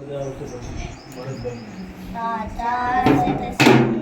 બધા આવશે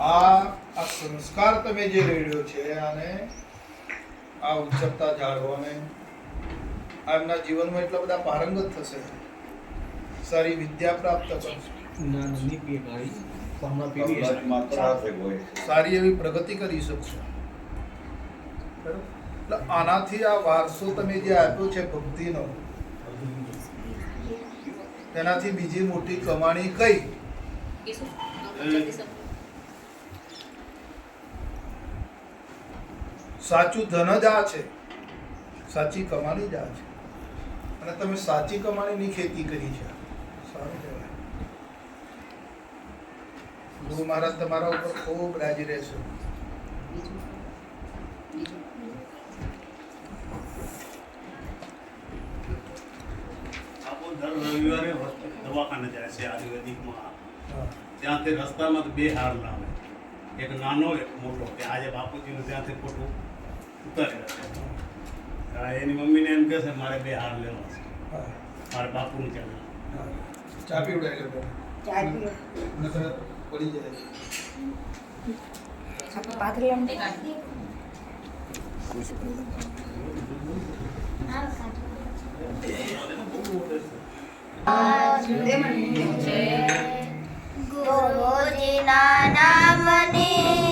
આ સંસ્કાર તમે જે રેડ્યો છે આને આ ઉચ્ચકતા જાળવવાને એમના જીવનમાં એટલા બધા પારંગત થશે. સારી વિદ્યા પ્રાપ્ત કરશે સારી. એવી પ્રગતિ કરી શકશો. બરાબર? એટલે આનાથી આ વારસો તમે જે આપ્યો છે ભક્તિનો તેનાથી બીજી મોટી કમાણી કઈ? સાચું ધન જ આ છે. સાચી કમાણી જ આ છે. અને તમે સાચી કમાણીની ખેતી કરી છે. સારું કહેવાય. ગુરુ મહારાજ તમારા ઉપર ખૂબ રાજી રહેશે. દર રવિવારે દવાખાને જાય છે આયુર્વેદિકમાં. ત્યાંથી રસ્તામાં બે હાર લાવે. એક નાનો એક મોટો. કે આજે બાપુજીનું ત્યાંથી ફોટો હા, એની મમ્મીને એમ કહે છે મારે બે હાર લેવા છે. મારા બાપુનું ચાલે. ચા પીવડાવી લો ચાલ્યું નકર પડી જાય. પાથરી એમ ગુરુજીના નામની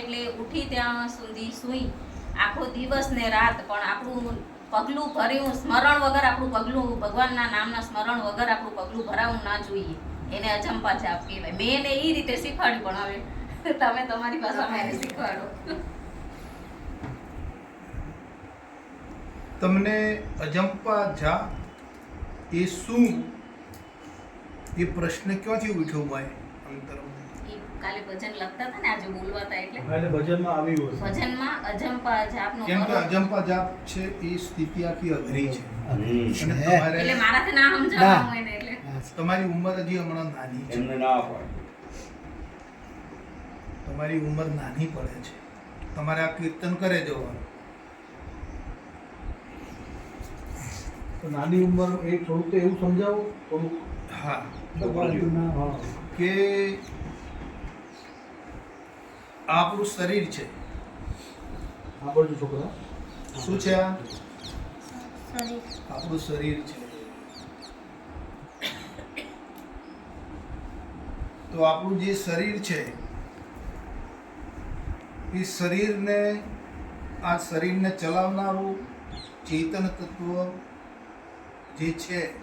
એટલે ઉઠી ત્યાં સુધી સૂઈ. આખો દિવસ ને રાત પણ આપણું પગલું ભર્યું સ્મરણ વગર આપણું પગલું ભગવાનના નામના સ્મરણ વગર આપણું પગલું ભરાવું ના જોઈએ. એને અજંપા જાપ કહેવાય. મેં એને એ રીતે શીખવાડ્યું પણ હવે. તમે તમારી ભાષામાં એને શીખવાડો. તમને અજંપા જા એ શું? એ પ્રશ્ન ક્યાંથી ઉઠ્યો ભાઈ? અંતરમાં કાલે ભજન લખતા હતા ને આજે બોલવાતા એટલે. એટલે ભજનમાં આવી હોય. ભજનમાં અજંપા જાપનો કેમ કે અજંપા જાપ છે એ સ્થિતિ આખી અઘરી છે. અને એટલે મારાથી ના સમજાવવાનું હોય ને એટલે. તમારી ઉંમર હજી હમણાં નાની છે. એમને ના પાડે. તમારી ઉંમર નાની પડે છે. તમારે આ કીર્તન કરે જવાનું. તો નાની ઉંમર એ થોડુંક તો એવું સમજાવો થોડુંક હા. કે આપણું શરીર છે. બાજુ છોકરા. શું છે આ? આપણું શરીર છે. તો આપણું જે શરીર છે એ શરીરને આ શરીરને ચલાવનારું ચેતન તત્વ જે છે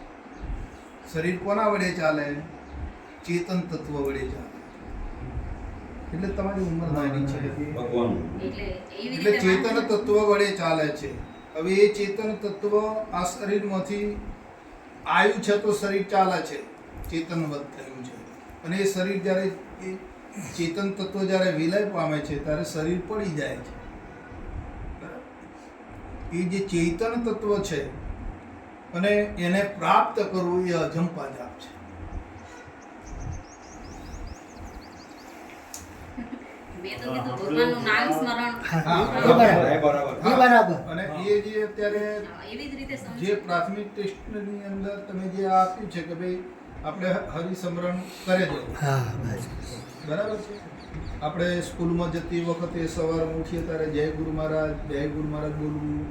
શરીર કોના વડે ચાલે? ચેતન તત્વ વડે ચાલે. એટલે તમારી ઉંમર નાની છે. ભગવાન. એટલે ચેતન. તત્વ વડે ચાલે છે. હવે એ ચેતન તત્વ આ શરીરમાંથી આવ્યું છે તો શરીર ચાલે છે. ચેતનવત થયું છે. અને એ શરીર જ્યારે એ ચેતન તત્વ જ્યારે વિલય પામે છે ત્યારે શરીર પડી જાય છે. એ જે ચેતન તત્વ છે અને એને પ્રાપ્ત કરવું એ અજંપા જાપ છે મેં તો કીધું ભગવાનનું નામ સ્મરણ હા, બરાબર એ બરાબર હા. બરાબર. અને એ જે અત્યારે હા, એવી જ રીતે સમજો. જે પ્રાથમિક ટેસ્ટની અંદર તમે જે આપ્યું છે કે ભાઈ આપણે હરિસમરણ કરે બરાબર છે? આપણે સ્કૂલમાં જતી વખતે સવારમાં ઉઠીએ ત્યારે જય ગુરુ મહારાજ જય ગુરુ મહારાજ બોલવું.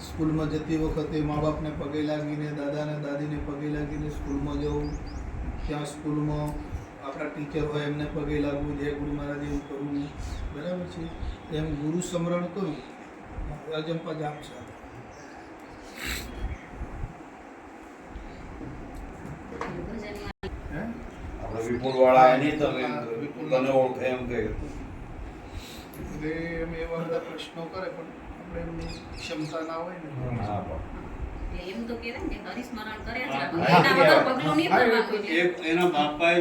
સ્કૂલમાં જતી વખતે મા બાપને પગે લાગીને દાદાને દાદીને પગે લાગીને સ્કૂલમાં જવું. ત્યાં સ્કૂલમાં આપણા ટીચર હોય એમને પગે લાગવું જય ગુરુ મહારાજ એવું કરવું બરાબર છે? એમ ગુરુ સ્મરણ કરું અજંપા જામ છે. ભજનમાં. હે? આપણે વિપુલ વાળા એની તમે તને ઓળખે એમ કે એટલે એમ એવા બધા પ્રશ્નો કરે પણ આપણે એમની ક્ષમતા ના હોય ને. ના એમ તો કહેવાય ને હરિસ્મરણ કર્યા છે એના વગર પગલું નહીં ભરવાનું એના બાપાએ